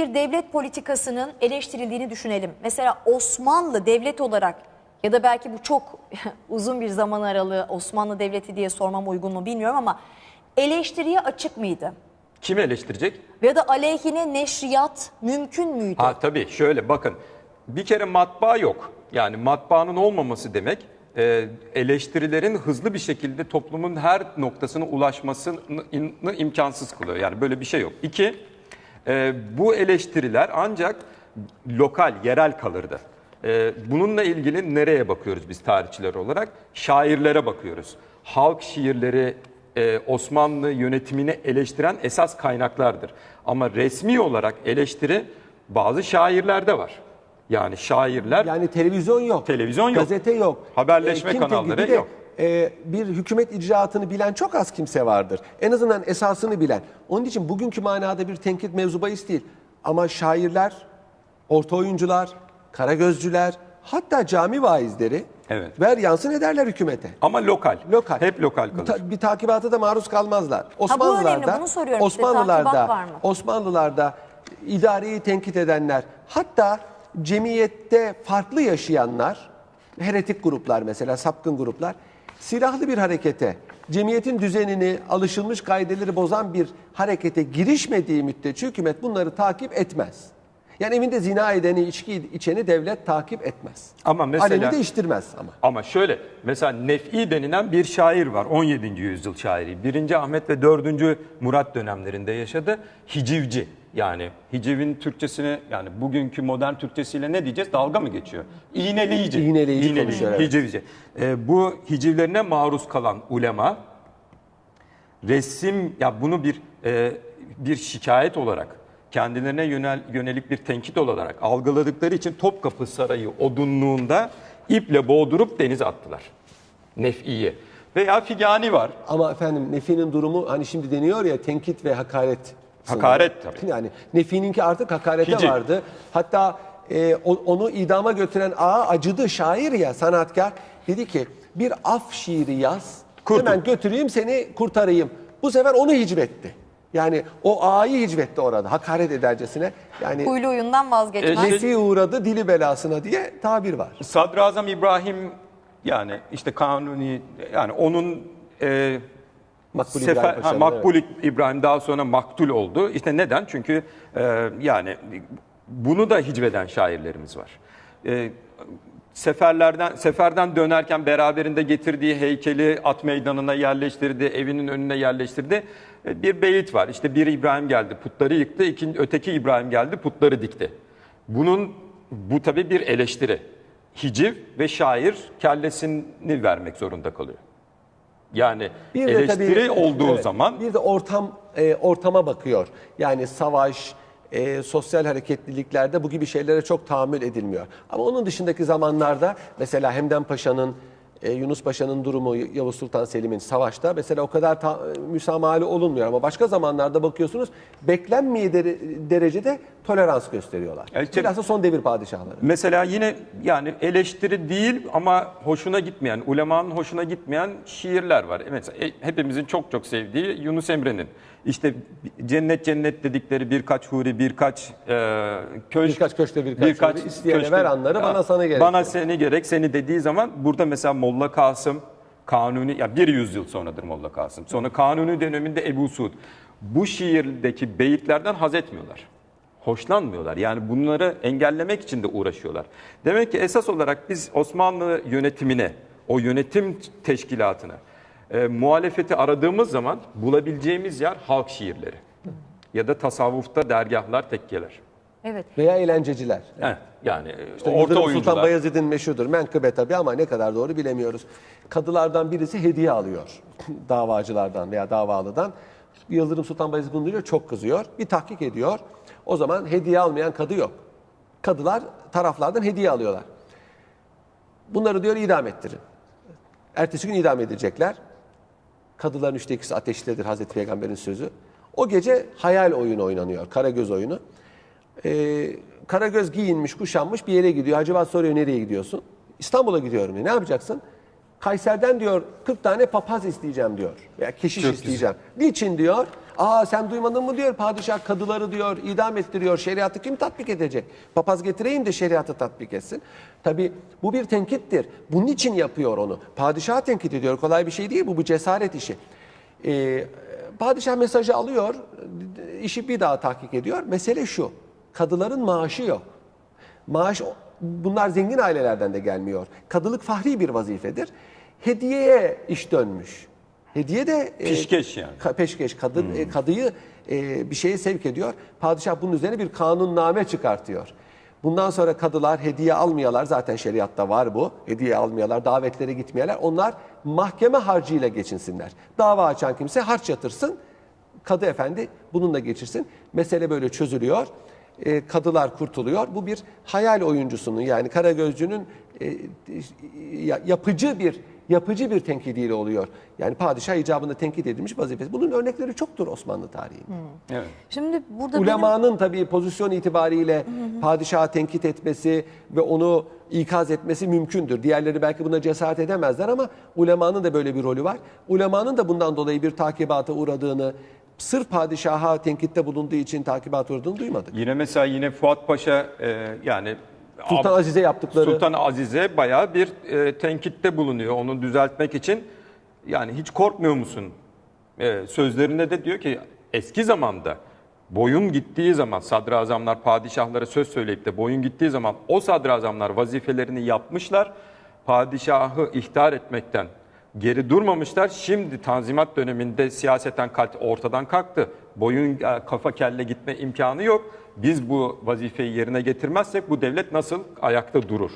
bir devlet politikasının eleştirildiğini düşünelim. Mesela Osmanlı devlet olarak ya da belki bu çok uzun bir zaman aralığı Osmanlı Devleti diye sormam uygun mu bilmiyorum ama eleştiriye açık mıydı? Kim eleştirecek? Ya da aleyhine neşriyat mümkün müydü? Ha tabii şöyle bakın. Bir kere matbaa yok. Yani matbaanın olmaması demek e, eleştirilerin hızlı bir şekilde toplumun her noktasına ulaşmasını im- imkansız kılıyor. Yani böyle bir şey yok. İki, e, bu eleştiriler ancak lokal, yerel kalırdı. E, bununla ilgili nereye bakıyoruz biz tarihçiler olarak? Şairlere bakıyoruz. Halk şiirleri e, Osmanlı yönetimini eleştiren esas kaynaklardır. Ama resmi olarak eleştiri bazı şairlerde var. Yani şairler Yani televizyon yok. Televizyon yok. Gazete yok. Haberleşme kim kanalları de, yok. E, bir hükümet icraatını bilen çok az kimse vardır. En azından esasını bilen. Onun için bugünkü manada bir tenkit mevzu bahis değil. Ama şairler, orta oyuncular, karagözcüler, hatta cami vaizleri Evet. ver yansın ederler hükümete. ama lokal. Lokal. Hep lokal Bir kalır. ta- bir takibata da maruz kalmazlar. önemli, Osmanlılarda, bunu soruyorum size. Osmanlılarda, Takibat var mı? Osmanlılarda idareyi tenkit edenler, hatta cemiyette farklı yaşayanlar, heretik gruplar mesela, sapkın gruplar, silahlı bir harekete, cemiyetin düzenini, alışılmış kaideleri bozan bir harekete girişmediği müddetçe hükümet bunları takip etmez. Yani evinde zina edeni, içki içeni devlet takip etmez. Ama mesela- Aleni değiştirmez ama. Ama şöyle mesela Nef'i denilen bir şair var 17. yüzyıl şairi. 1. Ahmet ve 4. Murat dönemlerinde yaşadı. Hicivci yani hicivin Türkçesini yani bugünkü modern Türkçesiyle ne diyeceğiz? Dalga mı geçiyor? İğneleyici. İğneleyici konuşuyor, evet. Hicivci. Ee, bu hicivlerine maruz kalan ulema resim ya bunu bir e, bir şikayet olarak kendilerine yönel, yönelik bir tenkit olarak algıladıkları için Topkapı Sarayı odunluğunda iple boğdurup denize attılar. Nef'iyi. Veya Figani var. Ama efendim Nefi'nin durumu hani şimdi deniyor ya tenkit ve hakaret. Sınırı. Hakaret tabii. Yani Nefi'ninki artık hakarete Hiciv. vardı. Hatta e, onu idama götüren ağa acıdı şair ya sanatkar. Dedi ki bir af şiiri yaz. Kurtul. Hemen götüreyim seni kurtarayım. Bu sefer onu hicvetti. Yani o ağayı hicvetti orada hakaret edercesine. Yani Huylu huyundan vazgeçmez. E, Nefi uğradı dili belasına diye tabir var. Sadrazam İbrahim yani işte kanuni yani onun e, Makbul Sefer, İbrahim ha, Paşa'nın, Makbul İbrahim daha sonra maktul oldu. İşte neden? Çünkü e, yani bunu da hicveden şairlerimiz var. E, seferlerden seferden dönerken beraberinde getirdiği heykeli at meydanına yerleştirdi, evinin önüne yerleştirdi. E, bir beyit var. İşte bir İbrahim geldi, putları yıktı. ikinci öteki İbrahim geldi, putları dikti. Bunun bu tabii bir eleştiri. Hiciv ve şair kellesini vermek zorunda kalıyor. Yani Bir de eleştiri tabii, olduğu evet, zaman bir de ortam e, ortama bakıyor. Yani savaş, e, sosyal hareketliliklerde bu gibi şeylere çok tahammül edilmiyor. Ama onun dışındaki zamanlarda mesela Hemden Paşa'nın e, Yunus Paşa'nın durumu Yavuz Sultan Selim'in savaşta mesela o kadar ta, müsamahali olunmuyor ama başka zamanlarda bakıyorsunuz beklenmeye dere- derecede tolerans gösteriyorlar. Evet, Bilhassa son devir padişahları. mesela yine yani eleştiri değil ama hoşuna gitmeyen, ulemanın hoşuna gitmeyen şiirler var. Mesela e, hepimizin çok çok sevdiği Yunus Emre'nin. İşte cennet cennet dedikleri birkaç huri, birkaç e, köşk. Birkaç köşkte birkaç huri, isteyene köşkte- ver anları, bana sana gerek. Bana seni gerek, seni dediği zaman burada mesela Molla Kasım, Kanuni, ya bir yüzyıl sonradır Molla Kasım. Sonra Kanuni döneminde Ebu Suud. Bu şiirdeki beyitlerden haz etmiyorlar. Hoşlanmıyorlar. Yani bunları engellemek için de uğraşıyorlar. Demek ki esas olarak biz Osmanlı yönetimine, o yönetim teşkilatına, e, muhalefeti aradığımız zaman bulabileceğimiz yer halk şiirleri. Ya da tasavvufta dergahlar, tekkeler. Evet. Veya eğlenceciler. Heh, yani İşte orta Yıldırım oyuncular. Sultan Bayezid'in meşhurdur. Menkıbe tabii ama ne kadar doğru bilemiyoruz. Kadılardan birisi hediye alıyor. Davacılardan veya davalıdan. Yıldırım Sultan Bayezid bunu duyuyor, çok kızıyor. Bir tahkik ediyor. O zaman hediye almayan kadı yok. Kadılar taraflardan hediye alıyorlar. Bunları diyor idam ettirin. Ertesi gün idam edilecekler. Kadıların üçte ikisi ateştedir Hazreti Peygamber'in sözü. O gece hayal oyunu oynanıyor, Karagöz oyunu. Ee, Karagöz giyinmiş, kuşanmış bir yere gidiyor. Hacivat soruyor nereye gidiyorsun? İstanbul'a gidiyorum diyor. Ne yapacaksın? Kayseri'den diyor 40 tane papaz isteyeceğim diyor. Veya keşiş Çok isteyeceğim. Niçin diyor? Aa sen duymadın mı diyor padişah kadıları diyor idam ettiriyor. Şeriatı kim tatbik edecek? Papaz getireyim de şeriatı tatbik etsin. Tabi bu bir tenkittir. Bunun için yapıyor onu. Padişah tenkit ediyor. Kolay bir şey değil bu. Bu cesaret işi. Ee, padişah mesajı alıyor. işi bir daha tahkik ediyor. Mesele şu. Kadıların maaşı yok. Maaş bunlar zengin ailelerden de gelmiyor. Kadılık fahri bir vazifedir. Hediyeye iş dönmüş. Hediye de e, Pişkeş yani. ka- peşkeş kadın e, kadıyı e, bir şeye sevk ediyor. Padişah bunun üzerine bir kanunname çıkartıyor. Bundan sonra kadılar hediye almayalar zaten şeriatta var bu. Hediye almayalar, davetlere gitmeyeler. Onlar mahkeme harcıyla geçinsinler. Dava açan kimse harç yatırsın. Kadı efendi bununla geçirsin. Mesele böyle çözülüyor. E, kadılar kurtuluyor. Bu bir hayal oyuncusunun yani Karagözcü'nün e, ya- yapıcı bir yapıcı bir tenkidiyle oluyor. Yani padişah icabında tenkit edilmiş vazifesi. Bunun örnekleri çoktur Osmanlı tarihinde. Evet. Şimdi burada benim- Ulemanın tabii pozisyon itibariyle padişahı tenkit etmesi ve onu ikaz etmesi mümkündür. Diğerleri belki buna cesaret edemezler ama ulemanın da böyle bir rolü var. Ulemanın da bundan dolayı bir takibata uğradığını, sırf padişaha tenkitte bulunduğu için takibata uğradığını duymadık. Yine mesela yine Fuat Paşa e, yani Sultan Azize yaptıkları Sultan Azize bayağı bir e, tenkitte bulunuyor onu düzeltmek için. Yani hiç korkmuyor musun? E, sözlerinde de diyor ki eski zamanda boyun gittiği zaman sadrazamlar padişahlara söz söyleyip de boyun gittiği zaman o sadrazamlar vazifelerini yapmışlar. Padişahı ihtar etmekten geri durmamışlar. Şimdi Tanzimat döneminde siyaseten ortadan kalktı. Boyun e, kafa kelle gitme imkanı yok. Biz bu vazifeyi yerine getirmezsek bu devlet nasıl ayakta durur?